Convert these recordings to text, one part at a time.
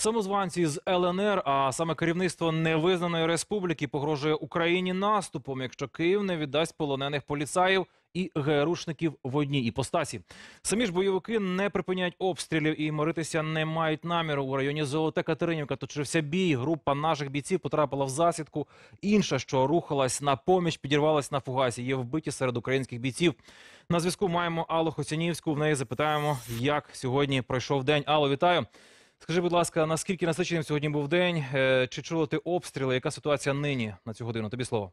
Самозванці з ЛНР, а саме керівництво невизнаної республіки погрожує Україні наступом, якщо Київ не віддасть полонених поліцаїв і ГРУшників в одній іпостасі. Самі ж бойовики не припиняють обстрілів і моритися не мають наміру. У районі Золоте Катеринівка точився бій. Група наших бійців потрапила в засідку. Інша, що рухалась на поміч, підірвалась на фугасі. Є вбиті серед українських бійців. На зв'язку маємо Аллу Хоцянівську. В неї запитаємо, як сьогодні пройшов день. Алло, вітаю. Скажи, будь ласка, наскільки насиченим сьогодні був день? Е, Чи чула ти обстріли? Яка ситуація нині на цю годину? Тобі слово.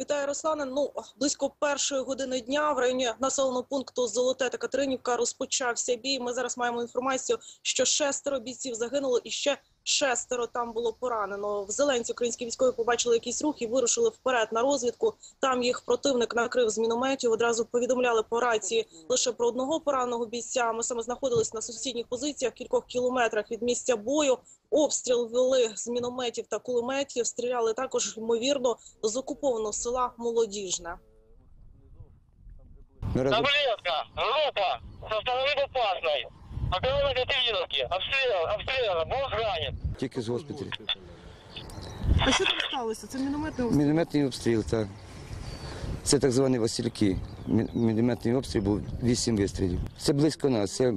Вітаю, Руслане. Ну близько першої години дня в районі населеного пункту Золоте та Катеринівка розпочався бій. Ми зараз маємо інформацію, що шестеро бійців загинуло і ще Шестеро там було поранено. В Зеленці українські військові побачили якийсь рух і вирушили вперед на розвідку. Там їх противник накрив з мінометів. Одразу повідомляли по рації лише про одного пораненого бійця. Ми саме знаходились на сусідніх позиціях кількох кілометрах від місця бою. Обстріл вели з мінометів та кулеметів. Стріляли також ймовірно з окупованого села Молодіжне. Таблетка, група, состанови опасної. Около 5000 Австрія, Австрія, Австрія, ранен. Тільки з госпіталю. А що там сталося? Це мінометний обстріл? Мінометний обстріл, так. Це так звані Васильки. Мі- Мінометний обстріл був вісім вистрілів. Це близько нас, це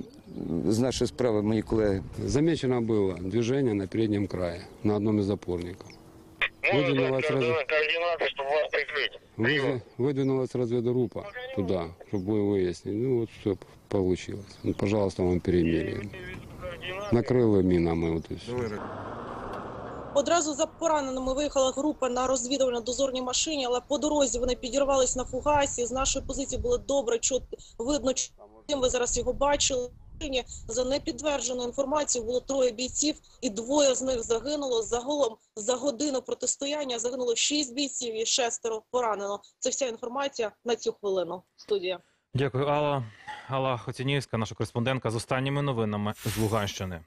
з нашої справи мої колеги. Замечено було движення на передньому краї, на одному из опорников. Ну, Выдвинулась, раз... координаты, чтобы вас прикрыть. Вызва- Выдвинулась разведгруппа. Ну от все вийшло. Ну, пожалуйста, вам перемирие. Накрыло минами вот. Одразу за пораненими виїхала група на розвідувально дозорній машині, але по дорозі вони підірвались на фугасі. З нашої позиції було добре чути, видно, чим ви зараз його бачили. За непідтвердженою інформацією було троє бійців, і двоє з них загинуло. Загалом за годину протистояння загинуло шість бійців і шестеро поранено. Це вся інформація на цю хвилину. Студія. Дякую, Алла. Алла Хотінівська, наша кореспондентка з останніми новинами з Луганщини.